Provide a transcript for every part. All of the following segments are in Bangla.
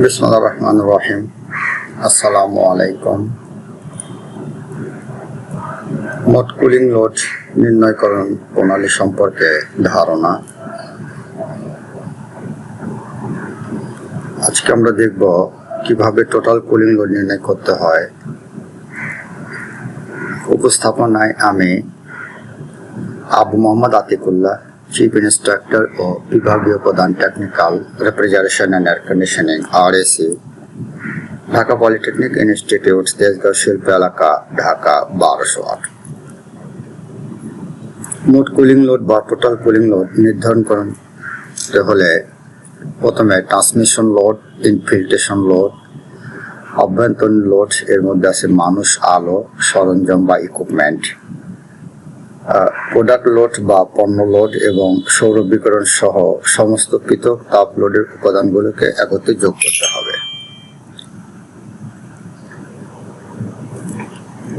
বিসমুল্লাহ রহমান রহিম আসসালামু আলাইকুম মোট কুলিং লোড নির্ণয়করণ প্রণালী সম্পর্কে ধারণা। আজকে আমরা দেখব কীভাবে টোটাল কুলিং লোড নির্ণয় করতে হয়। উপস্থাপনায় আমি আবু মোহাম্মদ আতিকুল্লাহ চিফ ইন্সট্রাক্টর ও বিভাগীয় প্রধান technical refrigeration and air conditioning AC Dhaka polytechnic institute Tejgaon শিল্প এলাকা ঢাকা বারোশো আট মোট কুলিং লোড বা টোটাল কুলিং লোড নির্ধারণ করতে হলে প্রথমে ট্রান্সমিশন লোড ইনফিল্ট্রেশন লোড অভ্যন্তরীণ লোড এর মধ্যে আছে মানুষ, আলো, সরঞ্জাম বা ইকুইপমেন্ট প্রোডাক্ট লোড বা পণ্য লোড এবং সৌর বিকিরণ সহ সমস্ত পৃথক তাপ লোডের উপাদানগুলোকে একত্রে যোগ করতে হবে।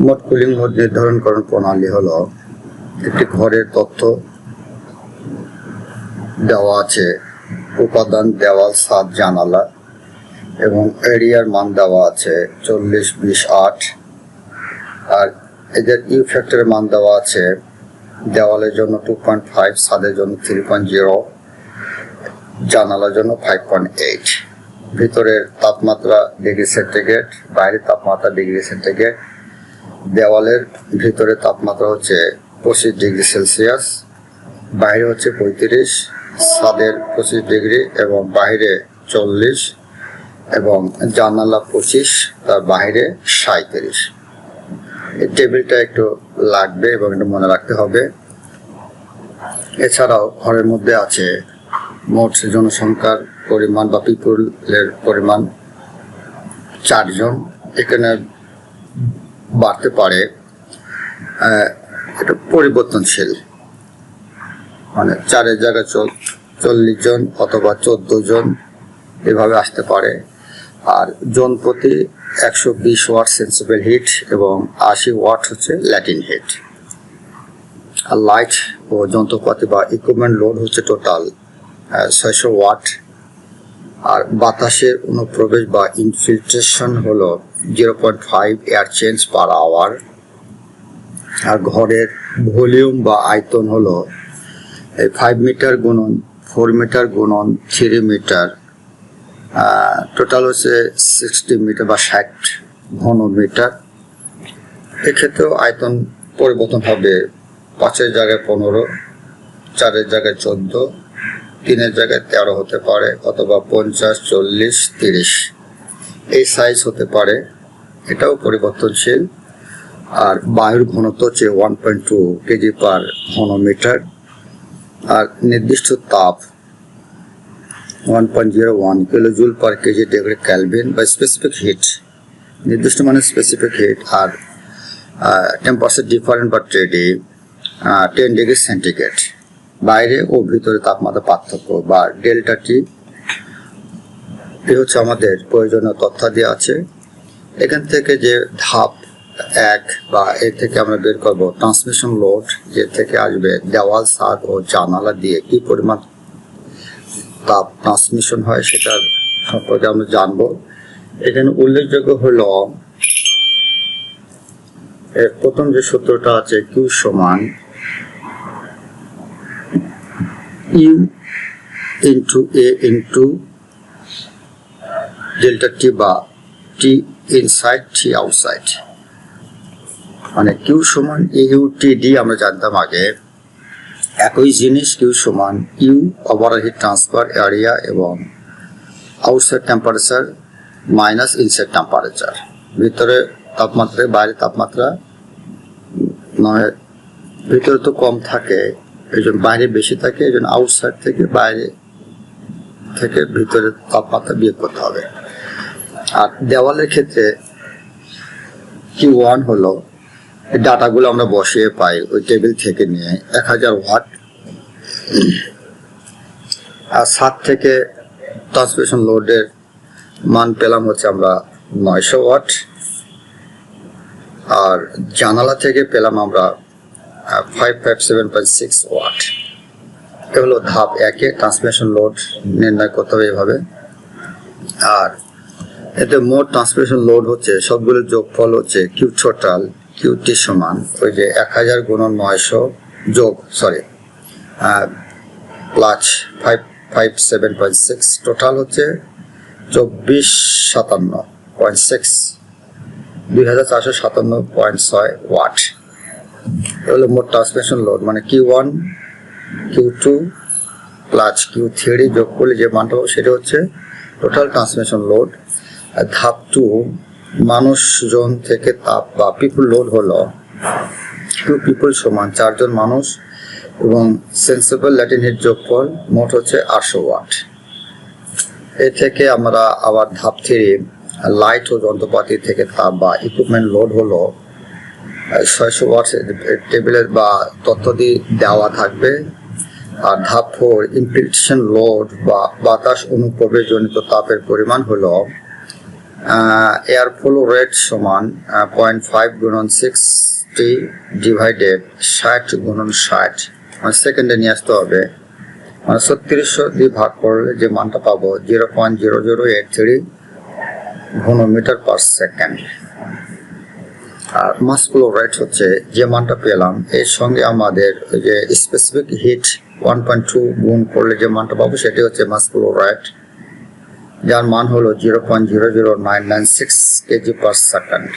মোট কুলিং লোড নির্ধারণকরণ প্রণালী হলো একটি ঘরের তথ্য দেওয়া আছে, উপাদান, দেওয়াল, ছাদ, জানালা এবং এরিয়ার মান দেওয়া আছে চল্লিশ বিশ আট। আর এদের ইউ ফ্যাক্টরের মান দেওয়া আছে দেওয়ালের জন্য টু পয়েন্ট ফাইভ ছাদের জন্য থ্রি পয়েন্ট জিরো জানালার জন্য ফাইভ পয়েন্ট এইট ভিতরের তাপমাত্রা ডিগ্রি সেন্টিগ্রেড বাইরের তাপমাত্রা ডিগ্রি সেন্টিগ্রেড দেওয়ালের ভিতরে তাপমাত্রা হচ্ছে পঁচিশ ডিগ্রি সেলসিয়াস বাইরে হচ্ছে পঁয়ত্রিশ, ছাদের পঁচিশ ডিগ্রি এবং বাইরে চল্লিশ এবং জানালা পঁচিশ, তার বাইরে সাঁত্রিশ টেবিলটা একটু লাগবে এবং একটু মনে রাখতে হবে। এছাড়াও ঘরের মধ্যে আছে মোট জনসংখ্যার পরিমাণ বা পিপুলের পরিমাণ চারজন। এখানে বাড়তে পারে এটা পরিবর্তনশীল। মানে চারের জায়গায় চল- চল্লিশ জন অথবা চোদ্দ জন এভাবে আসতে পারে। আর জন প্রতি একশো বিশ ওয়াট সেন্সিবল হিট এবং আশি ওয়াট হচ্ছে ল্যাটিন হিট আর লাইট ও যন্ত্রপাতি বা ইকুইপমেন্ট লোড হচ্ছে টোটাল ছয়শো ওয়াট। আর বাতাসের অনুপ্রবেশ বা ইনফিল্ট্রেশন হলো zero point five air change per hour আর ঘরের ভলিউম বা আয়তন হলো ফাইভ মিটার গুণন ফোর মিটার গুণন থ্রি মিটার টোটাল হচ্ছে সিক্সটি মিটার বা ষাট ঘন মিটার এক্ষেত্রেও আয়তন পরিবর্তন হবে পাঁচের জায়গায় পনেরো, চারের জায়গায় চোদ্দ, তিনের জায়গায় তেরো হতে পারে অথবা পঞ্চাশ, চল্লিশ, তিরিশ। এই সাইজ হতে পারে, এটাও পরিবর্তনশীল। আর বায়ুর ঘনত্ব হচ্ছে one point two KG per ঘনমিটার। আর নির্দিষ্ট তাপ one point zero one kilo joule per KG degree Kelvin বা স্পেসিফিক হিট নির্দিষ্ট মানে স্পেসিফিক হিট আর টেম্পারেচার ডিফারেন্ট বা টেডি টেন ডিগ্রি সেন্টিগ্রেড বাইরে ও ভিতরে তাপমাত্রা পার্থক্য বা ডেল্টা টি এ হচ্ছে আমাদের প্রয়োজনীয় তথ্যাদি আছে। এখান থেকে যে ধাপ এক বা এর থেকে আমরা বের করব ট্রান্সমিশন লোড যে থেকে আসবে দেওয়াল ছাদ ও জানালা দিয়ে কি পরিমাণ তাপ ট্রান্সমিশন হয় সেটার সম্পর্কে আমরা জানব। এখানে উল্লেখযোগ্য হল, এর প্রথম যে সূত্রটা আছে কিউ সমান U into A into delta T বা টি ইনসাইড টি আউটসাইড মানে কিউ সমান ইউ টি ডি আমরা জানতাম আগে। একই জিনিস, কিউ সমান U over heat transfer area এবং outside temperature minus inside temperature. ভিতরে তাপমাত্রা, বাইরে তাপমাত্রা নয়। ভিতরে তো কম থাকে এই জন্য বাইরে বেশি থাকে এই জন্য আউটসাইড থেকে বাইরে থেকে ভিতরে তাপমাত্রা বিয়োগ করতে হবে। আর দেওয়ালের ক্ষেত্রে কি ওয়ান হলো ডাটাগুলো আমরা বসিয়ে পাই ওই টেবিল থেকে নিয়ে এক হাজার ওয়াট। আর সাত থেকে ট্রান্সমিশন লোডের মান পেলাম হচ্ছে আমরা নয়শো ওয়াট। আর জানালা থেকে পেলাম আমরা five five seven point six watt. এগুলো ধাপ একে ট্রান্সমিশন লোড নির্ণয় করতে হবে এভাবে। আর এতে মোট ট্রান্সমিশন লোড হচ্ছে সবগুলোর যোগফল হচ্ছে কিউ টোটাল কিউ টি সমান, ওই যে এক হাজার গুণন নয়শো যোগ sorry plus five five seven point six total হচ্ছে চব্বিশ সাতান্ন পয়েন্ট সিক্স দুই হাজার চারশো সাতান্ন পয়েন্ট ছয় ওয়াট এগুলো মোট ট্রান্সমিশন লোড মানে Q one Q two plus Q three যোগ করলে যে মানটা সেটা হচ্ছে টোটাল ট্রান্সমিশন লোড ধাপ টু মানুষজন থেকে তাপ বা পিপুল লোড হলো। টু পিপুল সমান, চারজন মানুষ এবং সেন্সিবল ল্যাটিন হিট যোগফল মোট হচ্ছে আটশো ওয়াট। এ থেকে আমরা আবার ধাপ থ্রি লাইট ও যন্ত্রপাতি থেকে তাপ বা ইকুইপমেন্ট লোড হলো। ছয়শো ওয়াট টেবিলের বা তথ্য দিয়ে দেওয়া থাকবে। আর ধাপ ফোর ইমপ্লিটেশন লোড বা বাতাস অনুপ্রবেশ জনিত তাপের পরিমাণ হলো এয়ার ফ্লো রেট সমান পয়েন্ট ফাইভ গুণন সিক্সটি ডিভাইডেড ষাট গুণন ষাট। মানে সেকেন্ডে নিয়ে আসতে হবে। মানে ছত্রিশশো দিয়ে ভাগ করলে যে মানটা পাবো, zero point zero zero eight three ঘনমিটার per second আর মাস ফ্লো রেট হচ্ছে যে মানটা পেলাম, এর সঙ্গে আমাদের যে specific heat one point two গুণ করলে যে মানটা পাবো, সেটি হচ্ছে মাস ফ্লো রেট যার মান হলো zero point zero zero nine nine six KG per second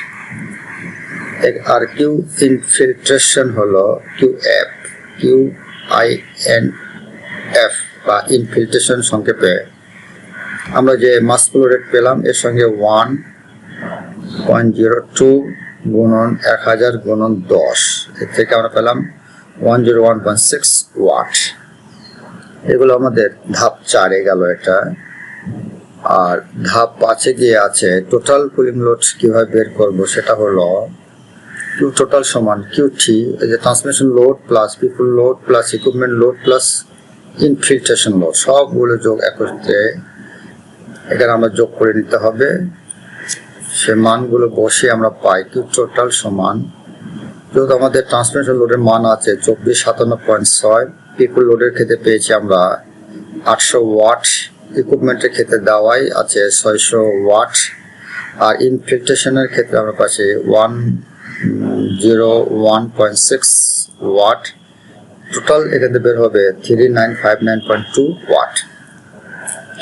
আর কিউ ইনফিল্ট্রেশন হলো Q F Q I N F বা ইনফিল্ট্রেশন সংক্ষেপে। আমরা যে মাস রেট পেলাম, এর সঙ্গে ওয়ান পয়েন্ট জিরো টু গুণন এক হাজার গুণন দশ, এর থেকে আমরা পেলাম one zero one point six watt এগুলো আমাদের ধাপ চারে গেল এটা। আর ধাপ পাঁচে গিয়ে আছে টোটাল কুলিং লোড কীভাবে বের করব সেটা হলো কিউ টোটাল সমান কিউ টি যে transmission load plus people load plus equipment load plus infiltration load সবগুলো যোগ একত্রে এখানে আমরা যোগ করে নিতে হবে। সে মানগুলো বসে আমরা পাই কিউ টোটাল সমান, যেহেতু আমাদের ট্রান্সমিশন লোডের মান আছে চব্বিশ সাতান্ন পয়েন্ট ছয় পিপুল লোডের ক্ষেত্রে পেয়েছি আমরা আটশো ওয়াট ইকুইপমেন্টের ক্ষেত্রে দেওয়াই আছে ছয়শো ওয়াট। আর ইনফিল্ট্রেশনের ক্ষেত্রে আমরা পাচ্ছি one, zero, one point six watt. Total এখানে বের হবে three nine five nine point two watt.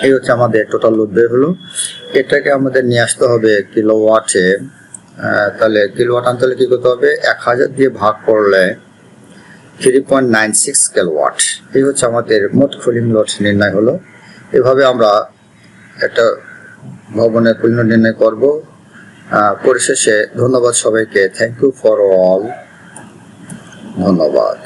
এই হচ্ছে আমাদের টোটাল লোড বের হলো। এটাকে আমাদের নিয়ে আসতে হবে কিলো ওয়াটে তাহলে কিলো ওয়াট আনতে হলে কী করতে হবে? এক হাজার দিয়ে ভাগ করলে three point nine six kilo watt এই হচ্ছে আমাদের মোট কুলিং লোড নির্ণয় হলো। এভাবে আমরা একটা ভবনের পুনর্নির্ণয় করব। পরিশেষে ধন্যবাদ সবাইকে। থ্যাংক ইউ ফর অল ধন্যবাদ।